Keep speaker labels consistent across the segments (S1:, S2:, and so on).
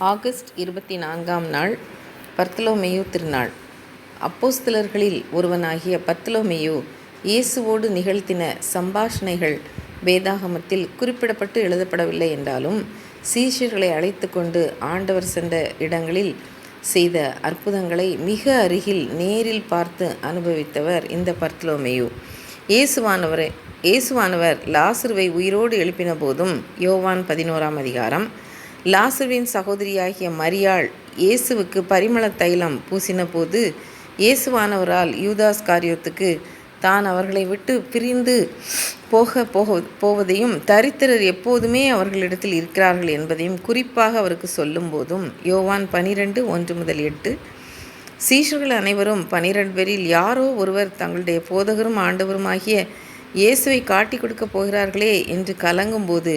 S1: August இருபத்தி நான்காம் நாள் பர்த்தலோமேயு திருநாள். அப்போஸ்தலர்களில் ஒருவனாகிய பர்த்தலோமேயு இயேசுவோடு நிகழ்த்தின சம்பாஷணைகள் வேதாகமத்தில் குறிப்பிடப்பட்டு எழுதப்படவில்லை என்றாலும் சீஷர்களை அழைத்து கொண்டு ஆண்டவர் சென்ற இடங்களில் செய்த அற்புதங்களை மிக அருகில் நேரில் பார்த்து அனுபவித்தவர் இந்த பர்த்தலோமேயு. இயேசுவானவரை இயேசுவானவர் லாசுருவை உயிரோடு எழுப்பின போதும் யோவான் பதினோராம் அதிகாரம் லாசுவின் சகோதரியாகிய மரியாள் இயேசுவுக்கு பரிமள தைலம் பூசின போது இயேசுவானவரால் யூதாஸ் காரியத்துக்கு தான் அவர்களை விட்டு பிரிந்து போக போக போவதையும் தரித்திரர் எப்போதுமே அவர்களிடத்தில் இருக்கிறார்கள் என்பதையும் குறிப்பாக அவருக்கு சொல்லும் போதும் யோவான் பனிரெண்டு ஒன்று முதல் எட்டு சீஷர்கள் அனைவரும் பனிரெண்டு பேரில் யாரோ ஒருவர் தங்களுடைய போதகரும் ஆண்டவருமாகிய இயேசுவை காட்டி கொடுக்கப் போகிறார்களே என்று கலங்கும்போது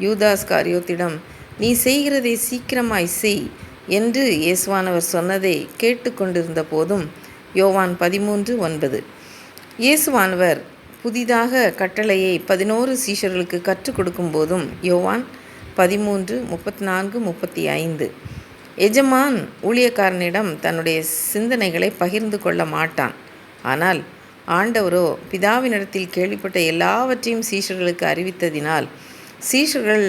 S1: யூதாஸ் காரியோத்திடம் நீ செய்கிறதை சீக்கிரமாய் செய் என்று இயேசுவானவர் சொன்னதை கேட்டுக்கொண்டிருந்த போதும் யோவான் பதிமூன்று ஒன்பது. இயேசுவானவர் புதிதாக கட்டளையை பதினோரு சீஷர்களுக்கு கற்றுக் கொடுக்கும் போதும் யோவான் பதிமூன்று முப்பத்தி நான்கு முப்பத்தி ஐந்து எஜமான் ஊழியக்காரனிடம் தன்னுடைய சிந்தனைகளை பகிர்ந்து கொள்ள மாட்டான். ஆனால் ஆண்டவரோ பிதாவினிடத்தில் கேள்விப்பட்ட எல்லாவற்றையும் சீஷர்களுக்கு அறிவித்ததினால் சீஷர்கள்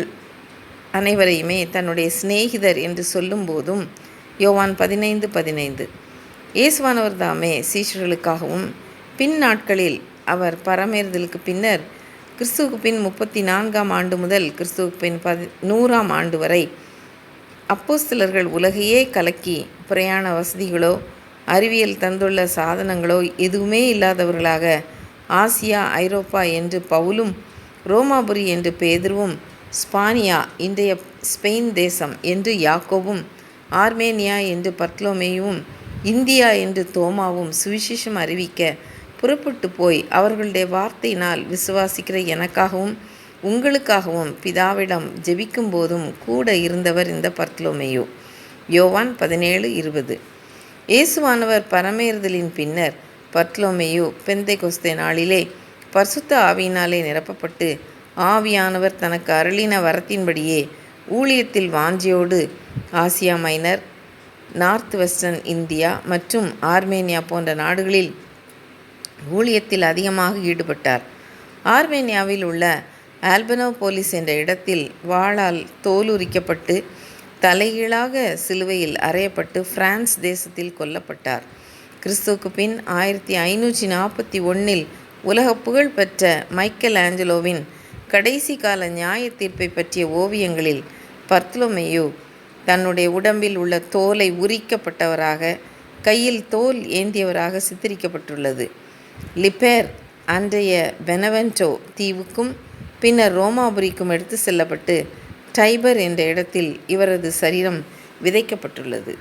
S1: அனைவரையுமே தன்னுடைய சிநேகிதர் என்று சொல்லும்போதும் யோவான் பதினைந்து பதினைந்து. இயேசுவானவர் தாமே சீஷர்களுக்காகவும் பின் நாட்களில் அவர் பரமேறுதலுக்கு பின்னர் கிறிஸ்துவுக்கு பின் முப்பத்தி நான்காம் ஆண்டு முதல் கிறிஸ்துவுக்கு பின் பதி நூறாம் ஆண்டு வரை அப்போஸ்தலர்கள் உலகையே கலக்கி பிரயாண வசதிகளோ அறிவியல் தந்துள்ள சாதனங்களோ எதுவுமே இல்லாதவர்களாக ஆசியா ஐரோப்பா என்று பவுலும் ரோமாபுரி என்று பேதுருவும் ஸ்பானியா இன்றைய ஸ்பெயின் தேசம் என்று யாக்கோவும் ஆர்மேனியா என்று பர்த்லோமேயும் இந்தியா என்று தோமாவும் சுவிசேஷம் அறிவிக்க புறப்பட்டு போய் அவர்களுடைய வார்த்தையினால் விசுவாசிக்கிற எனக்காகவும் உங்களுக்காகவும் பிதாவிடம் ஜெபிக்கும் போதும் கூட இருந்தவர் இந்த பர்த்லோமேயோ யோவான் பதினேழு இருபது. இயேசுவானவர் பரமேறுதலின் பின்னர் பர்த்லோமேயோ பெந்தை கொஸ்தே நாளிலே பர்சுத்த ஆவியினாலே நிரப்பப்பட்டு ஆவியானவர் தனக்கு அருளின வரத்தின்படியே ஊழியத்தில் வாஞ்சியோடு Asia Minor north western India மற்றும் ஆர்மேனியா போன்ற நாடுகளில் ஊழியத்தில் அதிகமாக ஈடுபட்டார். ஆர்மேனியாவில் உள்ள ஆல்பனோபோலிஸ் என்ற இடத்தில் வாளால் தோலுரிக்கப்பட்டு தலைகீழாக சிலுவையில் அறையப்பட்டு பிரான்ஸ் தேசத்தில் கொல்லப்பட்டார். கிறிஸ்துவுக்கு பின் ஆயிரத்தி ஐநூற்றி நாற்பத்தி ஒன்றில் உலக புகழ் பெற்ற மைக்கேல் ஆஞ்சலோவின் கடைசி கால நியாய தீர்ப்பை பற்றிய ஓவியங்களில் பர்த்லோமேயோ தன்னுடைய உடம்பில் உள்ள தோலை உரிக்கப்பட்டவராக கையில் தோல் ஏந்தியவராக சித்தரிக்கப்பட்டுள்ளது. லிப்பேர் அன்றைய பெனவென்டோ தீவுக்கும் பின்னர் ரோமாபுரிக்கும் எடுத்து செல்லப்பட்டு டைபர் என்ற இடத்தில் இவரது சரீரம் விதைக்கப்பட்டுள்ளது.